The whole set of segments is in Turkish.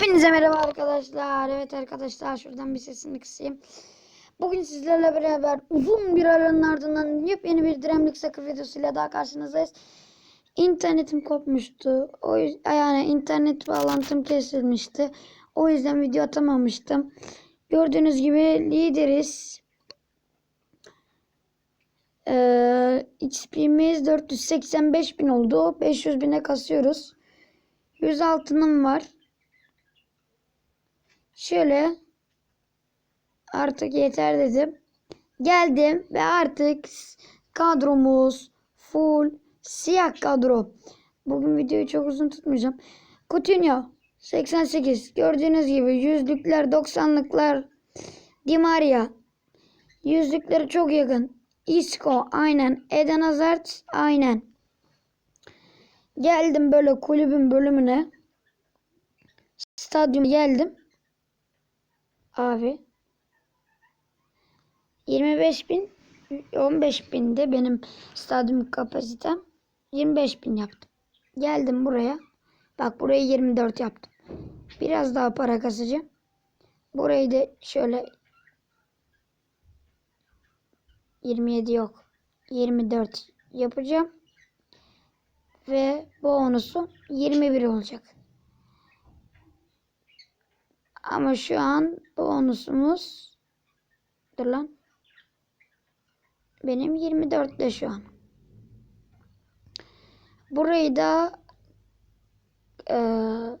Hepinize merhaba arkadaşlar. Evet arkadaşlar şuradan bir sesini kısayım. Bugün sizlerle beraber uzun bir aranın ardından yepyeni bir Diremlik Sakır videosuyla daha karşınızdayız. İnternetim kopmuştu. O yani internet bağlantım kesilmişti. O yüzden video atamamıştım. Gördüğünüz gibi lideriz. Ee, XP'miz 485 bin oldu. 500 bine kasıyoruz. 100 altınım var. Şöyle artık yeter dedim. Geldim ve artık kadromuz full siyah kadro. Bugün videoyu çok uzun tutmayacağım. Coutinho 88 gördüğünüz gibi yüzlükler 90'lıklar Di Maria yüzlükleri çok yakın. Isco aynen. Eden Hazard aynen. Geldim böyle kulübün bölümüne. Stadyuma geldim. Abi. 25 bin 15 binde benim stadyum kapasitem. 25 bin yaptım. Geldim buraya. Bak burayı 24 yaptım. Biraz daha para kasacağım. Burayı da şöyle 27 yok. 24 yapacağım. Ve bonusu 21 olacak. Ama şu an bonusumuz dur lan. Benim 24'te şu an. Burayı da eee,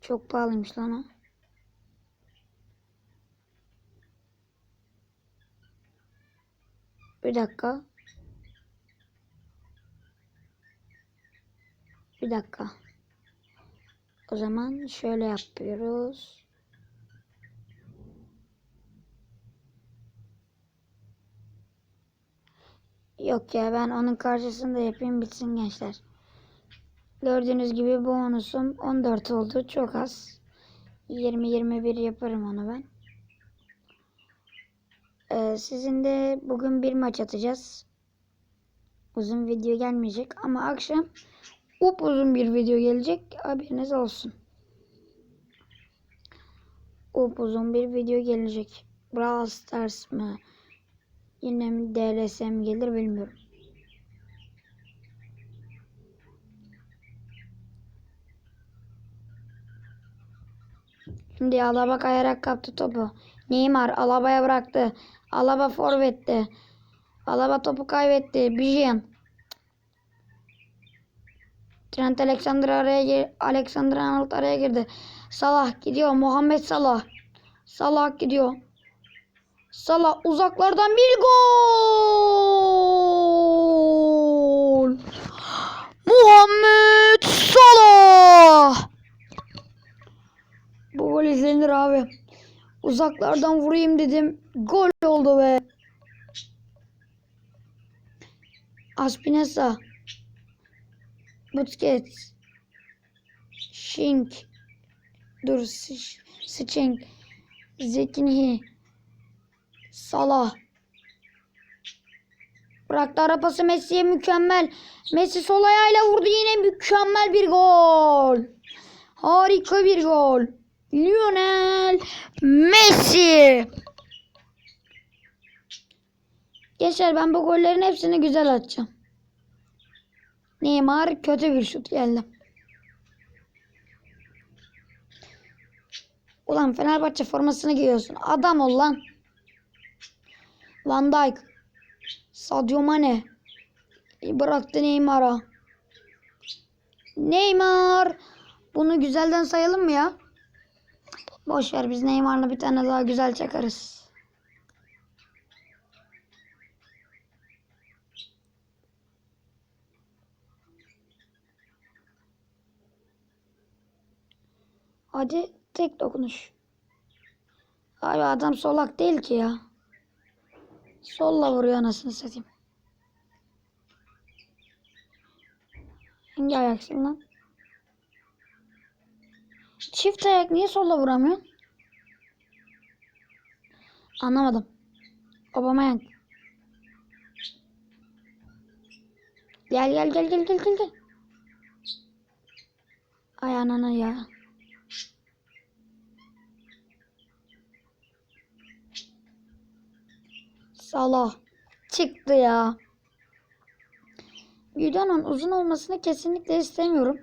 çok pahalıymış lan o. Bir dakika. Bir dakika. O zaman şöyle yapıyoruz. Yok ya ben onun karşısında yapayım bitsin gençler. Gördüğünüz gibi bonusum 14 oldu. Çok az. 20-21 yaparım onu ben. Ee, sizin de bugün bir maç atacağız. Uzun video gelmeyecek ama akşam upuzun bir video gelecek. Haberiniz olsun. Upuzun bir video gelecek. Brawl Stars mı? Yine mi DLS mi gelir bilmiyorum. Şimdi Alaba kayarak kaptı topu. Neymar Alaba'ya bıraktı. Alaba forvetti. Alaba topu kaybetti. Bijan. Trent Alexander araya gir Alexander Arnold araya girdi. Salah gidiyor. Muhammed Salah. Salah gidiyor. Salah uzaklardan bir gol. Muhammed Salah. Bu gol izlenir abi. Uzaklardan vurayım dedim. Gol oldu be. Aspinesa. Busquets. Şink. Dur. Sıçink. Zekinhi. Salah. Bıraktı ara pası Messi'ye mükemmel. Messi sol ayağıyla vurdu yine mükemmel bir gol. Harika bir gol. Lionel Messi. Gençler ben bu gollerin hepsini güzel atacağım. Neymar kötü bir şut geldi. Ulan Fenerbahçe formasını giyiyorsun. Adam ol lan. Van Dijk. Sadio Mane. Bıraktı Neymar'a. Neymar. Bunu güzelden sayalım mı ya? Boş ver biz Neymar'la bir tane daha güzel çakarız. Hadi tek dokunuş. Abi adam solak değil ki ya. Solla vuruyor anasını satayım. Hangi ayaksın lan? Çift ayak niye solla vuramıyor? Anlamadım. Aubameyang. Gel gel gel gel gel gel gel. Ay anana ya. Salah. Çıktı ya. Videonun uzun olmasını kesinlikle istemiyorum.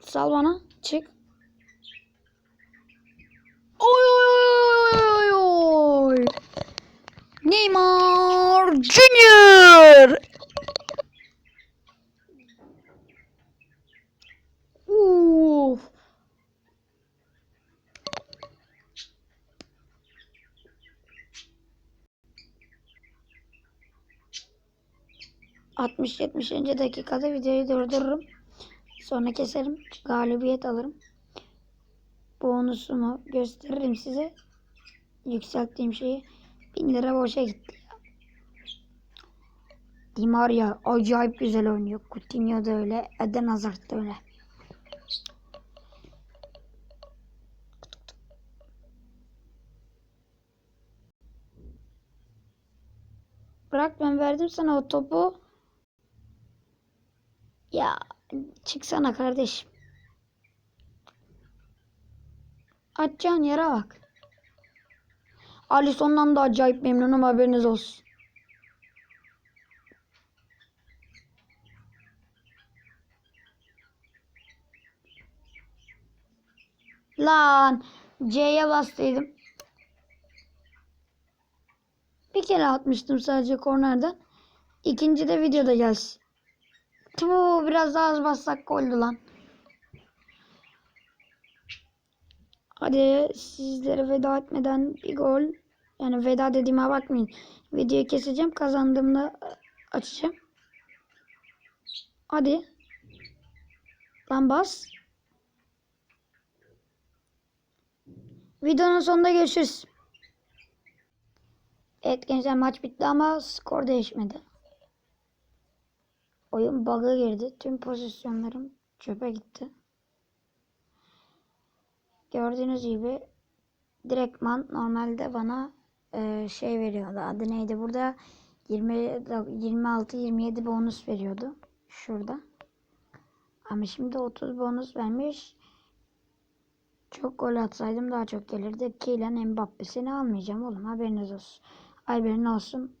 Sal bana. Çık. 60-70. dakikada videoyu durdururum. Sonra keserim. Galibiyet alırım. Bonusumu gösteririm size. Yükselttiğim şeyi. 1000 lira boşa gitti. Di Maria acayip güzel oynuyor. Coutinho da öyle. Eden Hazard da öyle. Bırak ben verdim sana o topu. Ya çıksana kardeşim. Atacağın yere bak. Alisson'dan da acayip memnunum haberiniz olsun. Lan C'ye bastıydım. Bir kere atmıştım sadece kornerden. İkinci de videoda gelsin. Tuğ biraz daha az bassak goldü lan. Hadi sizlere veda etmeden bir gol. Yani veda dediğime bakmayın. Videoyu keseceğim. Kazandığımda açacağım. Hadi. Lan bas. Videonun sonunda görüşürüz. Evet gençler maç bitti ama skor değişmedi. Oyun bug'a girdi. Tüm pozisyonlarım çöpe gitti. Gördüğünüz gibi direktman normalde bana e, şey veriyordu. Adı neydi? Burada 20 26 27 bonus veriyordu. Şurada. Ama şimdi 30 bonus vermiş. Çok gol atsaydım daha çok gelirdi. Kylian Mbappe'sini almayacağım oğlum. Haberiniz olsun. Haberin olsun.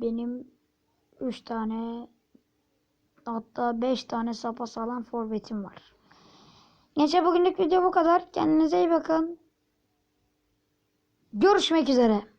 Benim 3 tane hatta 5 tane sapasağlam forvetim var. Gençler bugünlük video bu kadar. Kendinize iyi bakın. Görüşmek üzere.